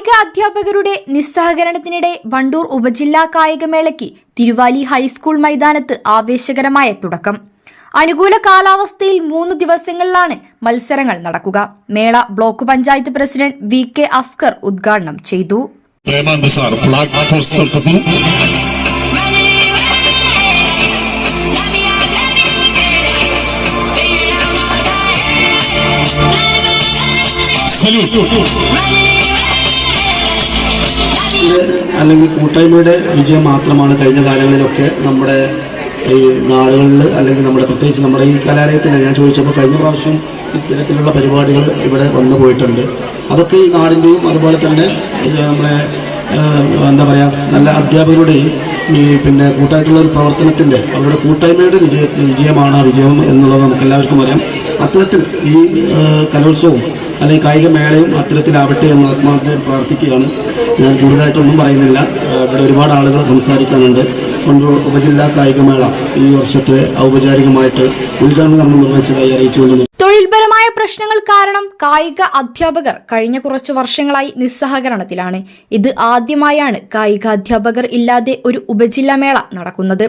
കായിക അധ്യാപകരുടെ നിസ്സഹകരണത്തിനിടെ വണ്ടൂർ ഉപജില്ലാ കായികമേളയ്ക്ക് തിരുവാലി ഹൈസ്കൂൾ മൈതാനത്ത് ആവേശകരമായ തുടക്കം. അനുകൂല കാലാവസ്ഥയിൽ മൂന്ന് ദിവസങ്ങളിലാണ് മത്സരങ്ങൾ നടക്കുക. മേള block panchayat president V K Askar ഉദ്ഘാടനം ചെയ്തു. സല്യൂട്ട് ഇത് അല്ലെങ്കിൽ കൂട്ടായ്മയുടെ വിജയം മാത്രമാണ് കഴിഞ്ഞ കാലങ്ങളിലൊക്കെ നമ്മുടെ ഈ നാടുകളിൽ അല്ലെങ്കിൽ നമ്മുടെ പ്രത്യേകിച്ച് നമ്മുടെ ഈ കലാലയത്തിന് ഞാൻ ചോദിച്ചപ്പോൾ കഴിഞ്ഞ പ്രാവശ്യം ഇത്തരത്തിലുള്ള പരിപാടികൾ ഇവിടെ വന്നു പോയിട്ടുണ്ട്. അതൊക്കെ ഈ നാടിന്റെയും അതുപോലെ തന്നെ നമ്മുടെ എന്താ പറയുക നല്ല അധ്യാപകരുടെയും ഈ പിന്നെ കൂട്ടായിട്ടുള്ള ഒരു പ്രവർത്തനത്തിന്റെ അവരുടെ കൂട്ടായ്മയുടെ വിജയ വിജയമാണ് ആ വിജയം എന്നുള്ളത് നമുക്ക് എല്ലാവർക്കും അറിയാം. അത്തരത്തിൽ ഈ ഏഹ്, കലോത്സവവും അല്ലെങ്കിൽ കായിക മേളയും അത്തരത്തിലാവട്ടെ എന്ന് ആത്മാർത്ഥമായി പ്രാർത്ഥിക്കുകയാണ്. ഞാൻ കൂടുതലായിട്ടൊന്നും പറയുന്നില്ല. ഇവിടെ ഒരുപാട് ആളുകൾ സംസാരിക്കാനുണ്ട്. കൊണ്ടൂർ ഉപജില്ലാ കായികമേള ഈ വർഷത്തെ ഔപചാരികമായിട്ട് ഉദ്ഘാടനം നമ്മൾ നിർവഹിച്ചതായി അറിയിച്ചുകൊണ്ട് തൊഴിൽപരമായ പ്രശ്നങ്ങൾ കാരണം കായിക അധ്യാപകർ കഴിഞ്ഞ കുറച്ചു വർഷങ്ങളായി നിസ്സഹകരണത്തിലാണ്. ഇത് ആദ്യമായാണ് കായിക അധ്യാപകർ ഇല്ലാതെ ഒരു ഉപജില്ലാ മേള നടക്കുന്നത്.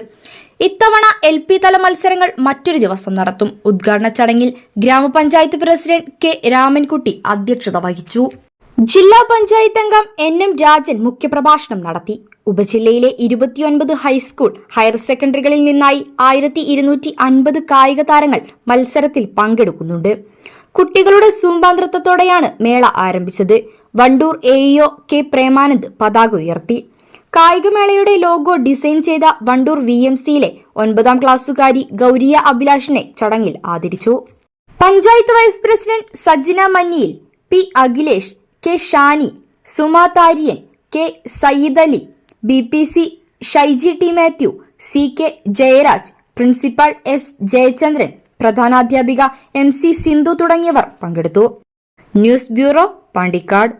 ഇത്തവണ എൽ പി തല മത്സരങ്ങൾ മറ്റൊരു ദിവസം നടത്തും. ഉദ്ഘാടന ചടങ്ങിൽ ഗ്രാമപഞ്ചായത്ത് പ്രസിഡന്റ് കെ രാമൻകുട്ടി അധ്യക്ഷത വഹിച്ചു. ജില്ലാ പഞ്ചായത്ത് അംഗം എൻ എം രാജൻ മുഖ്യപ്രഭാഷണം നടത്തി. ഉപജില്ലയിലെ ഇരുപത്തിയൊൻപത് ഹൈസ്കൂൾ ഹയർ സെക്കൻഡറികളിൽ നിന്നായി ആയിരത്തി ഇരുന്നൂറ്റി അൻപത് കായിക താരങ്ങൾ മത്സരത്തിൽ പങ്കെടുക്കുന്നുണ്ട്. കുട്ടികളുടെ സൂമ്പാന്തൃത്വത്തോടെയാണ് മേള ആരംഭിച്ചത്. വണ്ടൂർ എഇഒ കെ പ്രേമാനന്ദ് പതാക ഉയർത്തി. കായികമേളയുടെ ലോഗോ ഡിസൈൻ ചെയ്ത വണ്ടൂർ വി എം സിയിലെ ഒൻപതാം ക്ലാസ്സുകാരി ഗൗരിയ അഭിലാഷിനെ ചടങ്ങിൽ ആദരിച്ചു. Panchayat vice president Sajjana Manniyil P Akhilesh K Shani Suma Thariyan K Sayyid Ali B P C Shaiji T Mathew C K Jayaraj principal S Jayachandran പ്രധാനാധ്യാപിക M C Sindhu തുടങ്ങിയവർ പങ്കെടുത്തു. News bureau Pandikkad.